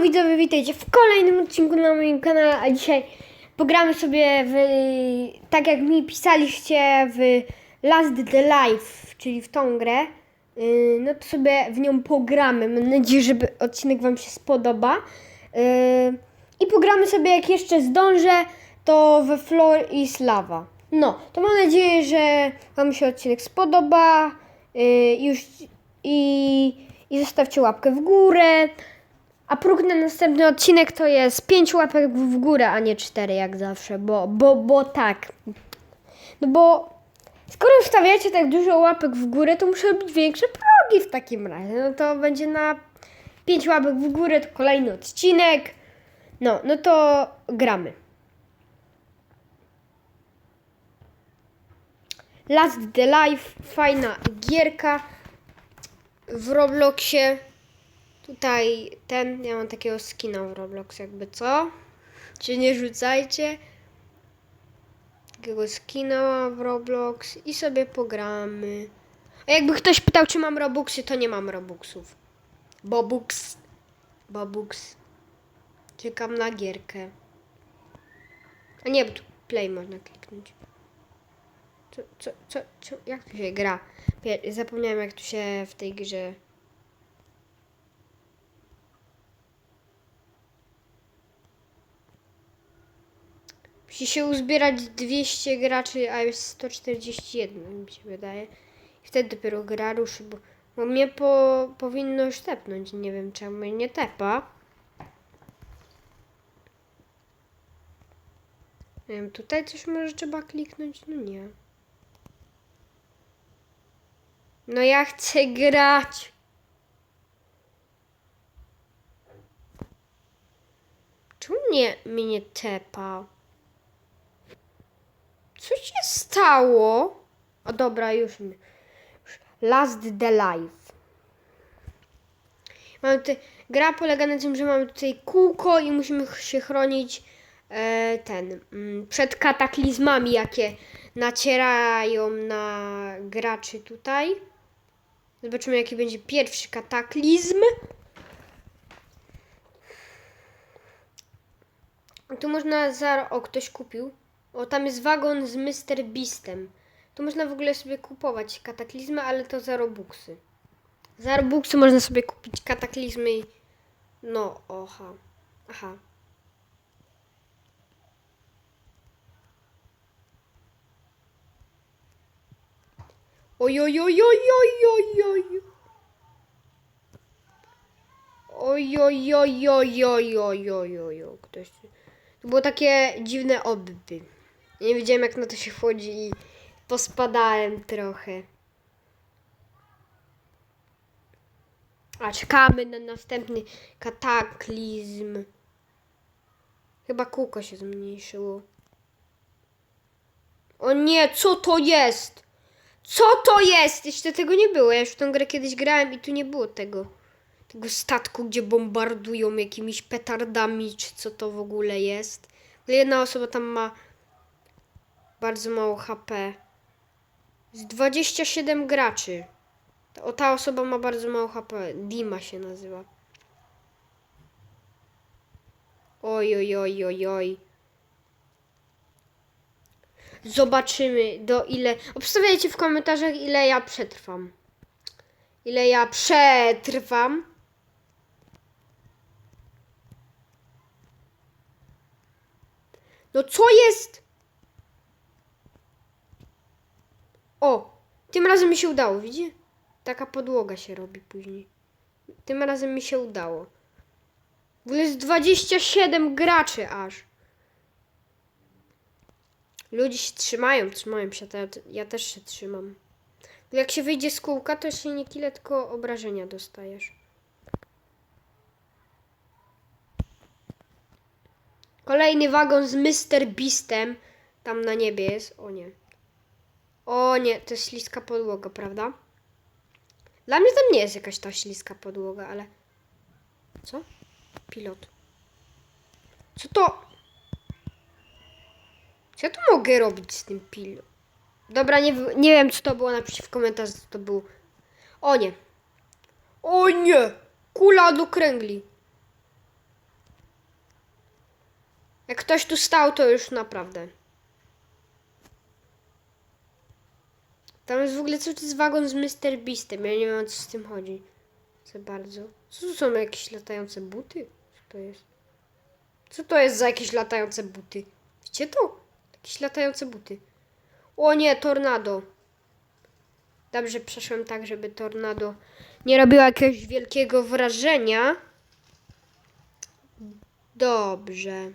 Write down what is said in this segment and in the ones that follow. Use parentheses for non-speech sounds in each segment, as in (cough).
widzowie, witajcie w kolejnym odcinku na moim kanale, a dzisiaj pogramy sobie w, tak jak mi pisaliście, w Last the Life, czyli w tą grę, Yy, no to sobie w nią pogramy. Mam nadzieję, że odcinek Wam się spodoba. Yy, I pogramy sobie, jak jeszcze zdążę, to we Floor is Lava. No, to mam nadzieję, że Wam się odcinek spodoba. Yy, już i, i zostawcie łapkę w górę. A próg na następny odcinek to jest 5 łapek w górę, a nie 4 jak zawsze, bo, bo, bo tak. No bo skoro wstawiacie tak dużo łapek w górę, to muszą być większe progi w takim razie. No to będzie na 5 łapek w górę, to kolejny odcinek. No, no to gramy. Last the Life, fajna gierka w Robloxie. Tutaj ten, ja mam takiego skina w Roblox, jakby co? Czy nie rzucajcie? Takiego skina w Roblox i sobie pogramy. A jakby ktoś pytał, czy mam Robuxy, to nie mam Robuxów. Bobux. Bobux. Czekam na gierkę. A nie, bo tu play można kliknąć. Co, co, co, co, jak tu się gra? Zapomniałem, jak tu się w tej grze... Musi się uzbierać 200 graczy, a jest 141, mi się wydaje. I wtedy dopiero gra ruszy, bo, bo mnie po, powinno już tepnąć. Nie wiem czemu nie tepa. Nie wiem, tutaj coś może trzeba kliknąć? No nie. No ja chcę grać. Czemu nie mnie nie tepa? Co się stało? O dobra, już. Już. Last the Life. Mamy tutaj, gra polega na tym, że mamy tutaj kółko i musimy się chronić e, ten mm, przed kataklizmami, jakie nacierają na graczy tutaj. Zobaczymy, jaki będzie pierwszy kataklizm. Tu można za... O, ktoś kupił. O, tam jest wagon z Mr. Beastem. Tu można w ogóle sobie kupować kataklizmy, ale to za robuxy. Za robuxy można sobie kupić kataklizmy i... No, oha. Aha. Oj, oj, oj, oj, oj, oj, oj. Oj, oj, oj, oj, oj, oj, oj, oj, oj. Ktoś... To było takie dziwne odby. Nie wiedziałem jak na to się wchodzi i pospadałem trochę. A czekamy na następny kataklizm. Chyba kółko się zmniejszyło. O nie, co to jest? Co to jest? Jeszcze tego nie było. Ja już w tą grę kiedyś grałem i tu nie było tego. Tego statku, gdzie bombardują jakimiś petardami, czy co to w ogóle jest. Jedna osoba tam ma bardzo mało HP. Z 27 graczy. O, ta osoba ma bardzo mało HP. Dima się nazywa. Oj, oj, oj, oj, oj. Zobaczymy do ile. Obstawiajcie w komentarzach, ile ja przetrwam. Ile ja przetrwam. No co jest? O, tym razem mi się udało, widzi? Taka podłoga się robi później. Tym razem mi się udało. W ogóle jest 27 graczy aż. Ludzie się trzymają, trzymają się, ja też się trzymam. Jak się wyjdzie z kółka, to się nie kile, tylko obrażenia dostajesz. Kolejny wagon z Mr. Beastem. Tam na niebie jest. O nie. O nie, to jest śliska podłoga, prawda? Dla mnie tam nie jest jakaś ta śliska podłoga, ale... Co? Pilot. Co to? Co ja tu mogę robić z tym pilot? Dobra, nie, nie wiem co to było, napiszcie w komentarzu co to było. O nie. O nie! Kula do kręgli. Jak ktoś tu stał, to już naprawdę. Tam jest w ogóle co to jest wagon z Mr. Beastem. Ja nie wiem o co z tym chodzi. Za bardzo. Co to są jakieś latające buty? Co to jest? Co to jest za jakieś latające buty? Widzicie to? Jakieś latające buty. O nie, tornado. Dobrze przeszłem tak, żeby tornado nie robiło jakiegoś wielkiego wrażenia. Dobrze.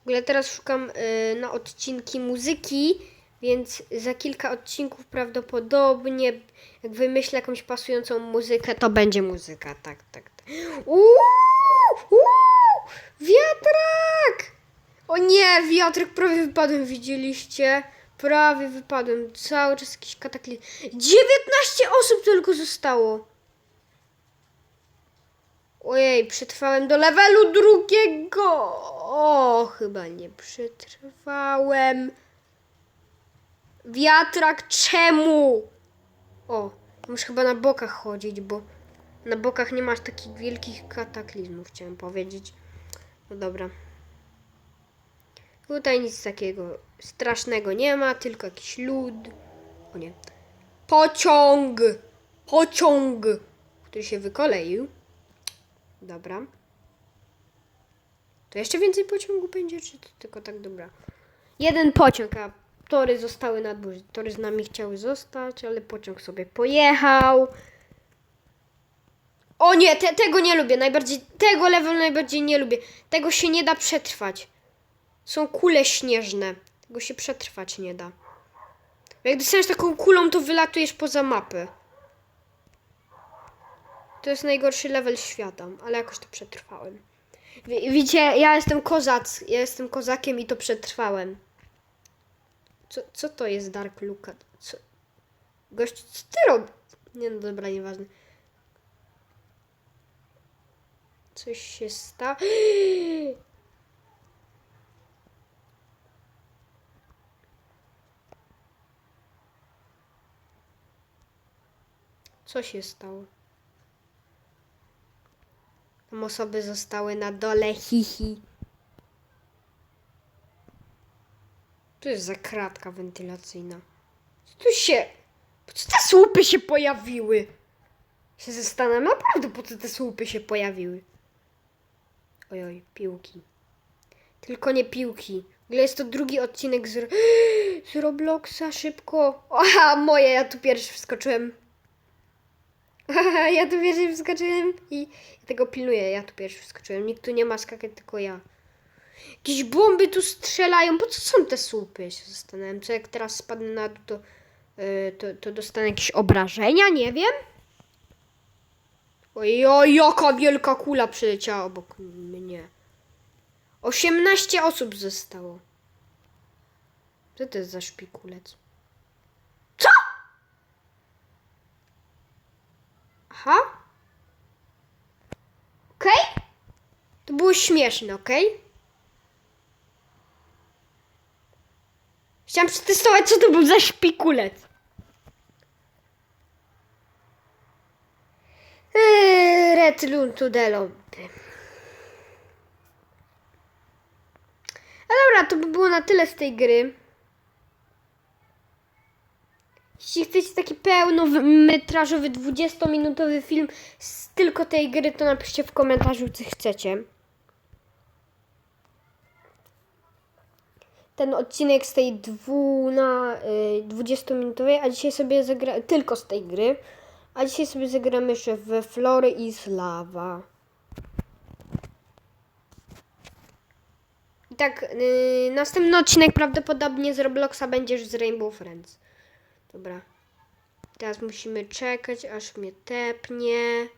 W ogóle teraz szukam y, na odcinki muzyki, więc za kilka odcinków prawdopodobnie, jak wymyślę jakąś pasującą muzykę, to będzie muzyka. Tak, tak. tak. Uuu, uuu, wiatrak! O nie, wiatrak, prawie wypadłem, widzieliście? Prawie wypadłem, cały czas jakiś kataklizm. 19 osób tylko zostało. Ojej, przetrwałem do levelu drugiego. O, chyba nie przetrwałem. Wiatrak, czemu? O, muszę chyba na bokach chodzić, bo na bokach nie masz takich wielkich kataklizmów, chciałem powiedzieć. No dobra. Tutaj nic takiego strasznego nie ma, tylko jakiś lód. O nie. Pociąg! Pociąg! Który się wykoleił. Dobra. To jeszcze więcej pociągu będzie, czy to tylko tak dobra? Jeden pociąg, a tory zostały na dłużej. Tory z nami chciały zostać, ale pociąg sobie pojechał. O nie, te, tego nie lubię. Najbardziej, tego level najbardziej nie lubię. Tego się nie da przetrwać. Są kule śnieżne. Tego się przetrwać nie da. Jak dostaniesz taką kulą, to wylatujesz poza mapę. To jest najgorszy level świata, ale jakoś to przetrwałem. Wi- Widzicie, ja jestem kozac, ja jestem kozakiem i to przetrwałem. Co, co to jest Dark Luka? Co? Gość, co ty robisz? Nie no dobra, nieważne. Coś się stało. (gasps) Co się stało? Tam osoby zostały na dole, hihi. Tu jest za kratka wentylacyjna. Co tu się... Po co te słupy się pojawiły? Się zastanawiam naprawdę, po co te słupy się pojawiły. Ojoj, piłki. Tylko nie piłki. W jest to drugi odcinek z, (gasps) z Robloxa, szybko. Aha, moje, ja tu pierwszy wskoczyłem. Ja tu pierwszy wskoczyłem i ja tego pilnuję. Ja tu pierwszy wskoczyłem. Nikt tu nie ma skakać, tylko ja. Jakieś bomby tu strzelają. Po co są te słupy? Ja się zastanawiam. Co jak teraz spadnę na dół, to, yy, to, to dostanę jakieś obrażenia? Nie wiem. Ojoj, jaka wielka kula przyleciała obok mnie. 18 osób zostało. Co to jest za szpikulec? Co? Aha. Okej? To było śmieszne, okej? Chciałam przetestować, co to był za szpikulec. Eee, Return to the lobby. A dobra, to by było na tyle z tej gry. Jeśli chcecie taki pełnometrażowy, 20-minutowy film z tylko tej gry, to napiszcie w komentarzu, co chcecie. Ten odcinek z tej dwu na y, 20-minutowej, a dzisiaj sobie zagra tylko z tej gry. A dzisiaj sobie zagramy jeszcze w Flory i Lava. I tak, yy, następny odcinek prawdopodobnie z Robloxa będzie już z Rainbow Friends. Dobra. Teraz musimy czekać, aż mnie tepnie.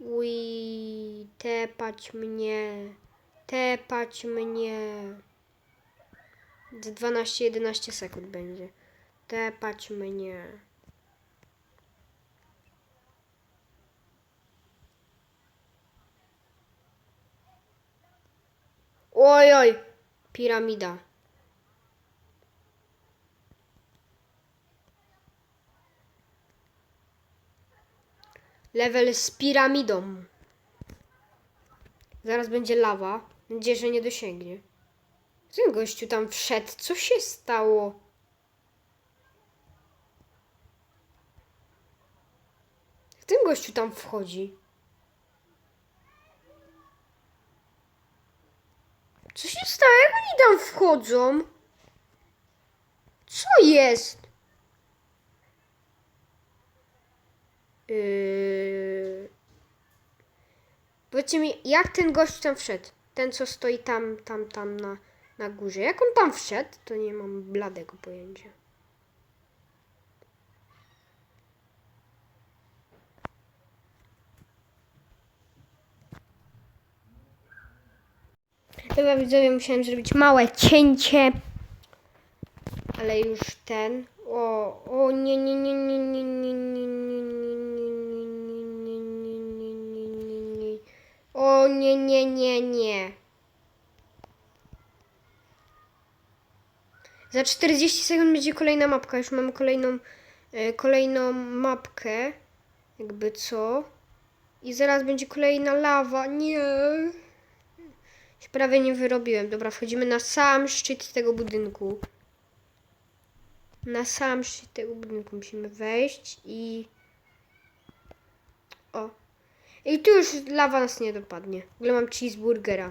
Ui, tepać mnie. Tepać mnie. Za 12-11 sekund będzie. Tepać mnie. Oj, oj, piramida. Level z piramidą. Zaraz będzie lawa. Mam nadzieję, że nie dosięgnie. Ten gościu tam wszedł. Co się stało? Ten gościu tam wchodzi? Co się stało? Jak oni tam wchodzą? Co jest? Yy... Powiedzcie mi, jak ten gość tam wszedł? Ten, co stoi tam, tam, tam na, na górze. Jak on tam wszedł, to nie mam bladego pojęcia. Dobra widzowie, musiałem zrobić małe cięcie. Ale już ten. O, o nie, nie, nie, nie, nie, nie, nie, nie. O nie, nie, nie, nie. Za 40 sekund będzie kolejna mapka. Już mamy kolejną, e, kolejną mapkę. Jakby co. I zaraz będzie kolejna lawa. Nie. Się prawie nie wyrobiłem. Dobra, wchodzimy na sam szczyt tego budynku. Na sam szczyt tego budynku musimy wejść i... O. I tu już lawa nas nie dopadnie. W ogóle mam cheeseburgera.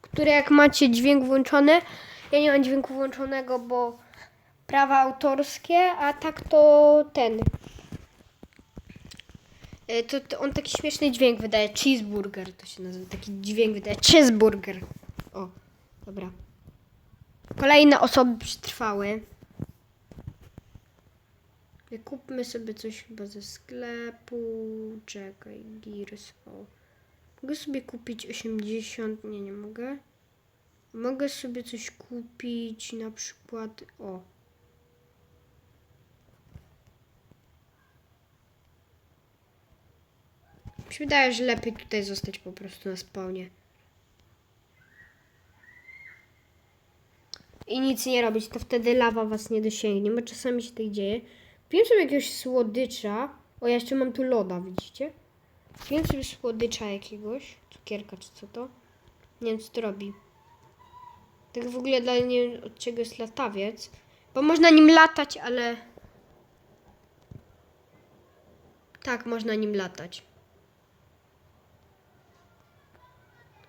Które jak macie dźwięk włączony, ja nie mam dźwięku włączonego, bo prawa autorskie, a tak to ten. E, To, to on taki śmieszny dźwięk wydaje. Cheeseburger to się nazywa. Taki dźwięk wydaje. Cheeseburger. O, dobra. Kolejne osoby przetrwały. Kupmy sobie coś chyba ze sklepu. Czekaj, Gears. O. Mogę sobie kupić 80. Nie, nie mogę. Mogę sobie coś kupić na przykład. O. Mi się wydaje, że lepiej tutaj zostać po prostu na spawnie. I nic nie robić, to wtedy lawa was nie dosięgnie, bo czasami się tak dzieje. Piję sobie jakiegoś słodycza. O, ja jeszcze mam tu loda, widzicie? Piję sobie słodycza jakiegoś. Cukierka czy co to? Nie wiem, co to robi. Tak w ogóle dla nie od czego jest latawiec. Bo można nim latać, ale... Tak, można nim latać.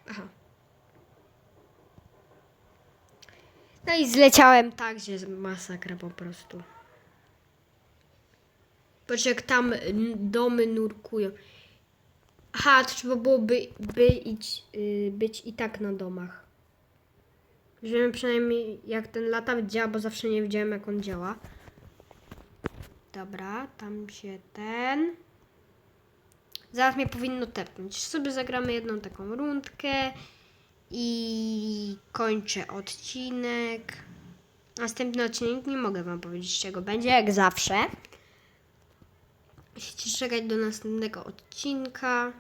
Aha. No i zleciałem tak, że masakra po prostu. Patrz jak tam n- domy nurkują. Aha, trzeba byłoby by ić, y, być i tak na domach. Wiemy przynajmniej jak ten latawiec działa, bo zawsze nie wiedziałem jak on działa. Dobra, tam się ten... Zaraz mnie powinno tepnąć. Sobie zagramy jedną taką rundkę i kończę odcinek. Następny odcinek nie mogę wam powiedzieć czego będzie, jak zawsze. Musicie czekać do następnego odcinka,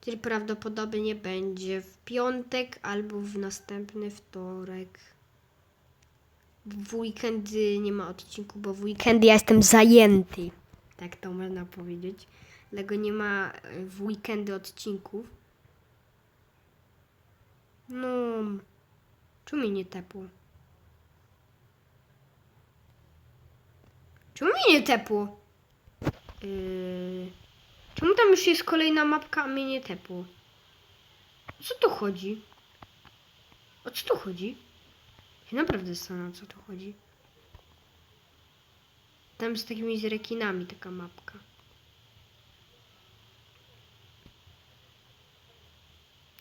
który prawdopodobnie będzie w piątek albo w następny wtorek. W weekendy nie ma odcinku, bo w weekendy ja jestem zajęty. Tak to można powiedzieć. Dlatego nie ma e, w weekendy odcinków. No, czemu mi nie tepło? Czemu mi nie tepło? Yy, czemu tam już jest kolejna mapka, a mnie nie tepło? O co tu chodzi? O co tu chodzi? Ja naprawdę zastanawiam, co tu chodzi. Tam z takimi z rekinami taka mapka.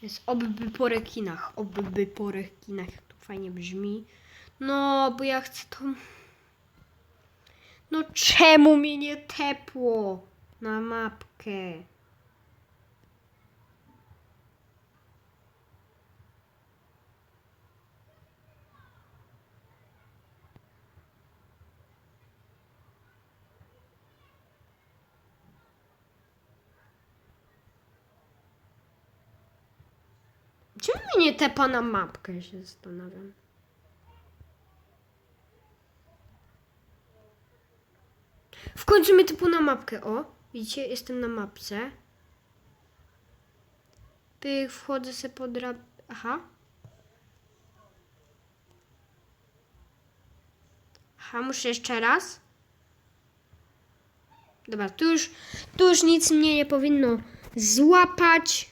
Jest obby po rekinach, obby po rekinach. To fajnie brzmi. No, bo ja chcę to... No czemu mnie nie tepło na mapkę? Czemu mnie nie tepa na mapkę, się zastanawiam. W końcu mnie typu na mapkę, o. Widzicie, jestem na mapce. Pyk, wchodzę se pod drab... Aha. Aha, muszę jeszcze raz. Dobra, tu już, tu już nic mnie nie powinno złapać.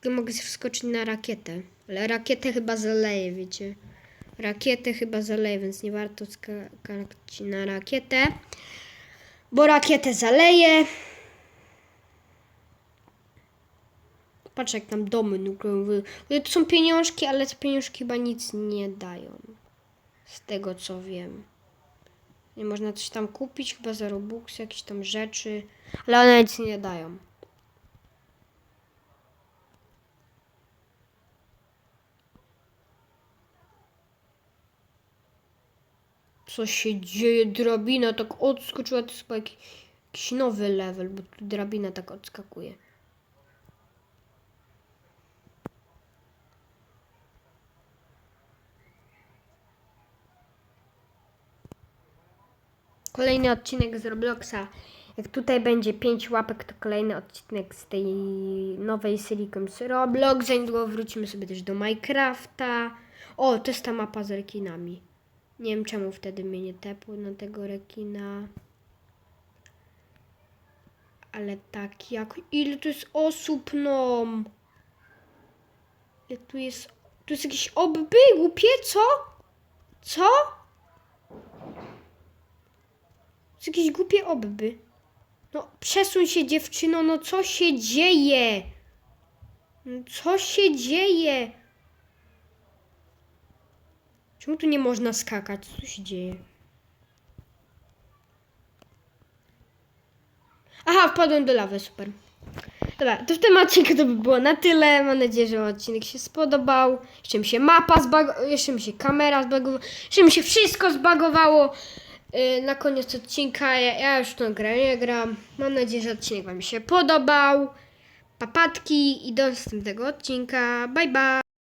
Tylko mogę wskoczyć na rakietę. Ale rakietę chyba zaleję, wiecie. Rakietę chyba zaleję, więc nie warto skakać na rakietę. Bo rakietę zaleję. Patrz jak tam domy nukleowe. To są pieniążki, ale te pieniążki chyba nic nie dają. Z tego co wiem. Nie można coś tam kupić, chyba za Robux, jakieś tam rzeczy. Ale one nic nie dają. Co się dzieje? Drabina tak odskoczyła. To jest chyba jakiś, nowy level, bo tu drabina tak odskakuje. Kolejny odcinek z Robloxa. Jak tutaj będzie 5 łapek, to kolejny odcinek z tej nowej serii z Roblox. Za wrócimy sobie też do Minecrafta. O, to jest ta mapa z rekinami. Nie wiem czemu wtedy mnie nie tepło na tego rekina. Ale tak jak... Ile tu jest osób, no? Ile tu jest... Tu jest jakiś obby, głupie, co? Co? To jest jakieś głupie obby. No, przesuń się dziewczyno, no co się dzieje? No, Co się dzieje? Czemu tu nie można skakać? Co się dzieje? Aha, wpadłem do lawy, super. Dobra, to w tym odcinku to by było na tyle. Mam nadzieję, że odcinek się spodobał. Jeszcze mi się mapa zbagowała, jeszcze mi się kamera zbagowała, jeszcze mi się wszystko zbagowało. Yy, na koniec odcinka ja, ja już tą grę nie gram. Mam nadzieję, że odcinek Wam się podobał. Papatki i do następnego odcinka. Bye bye!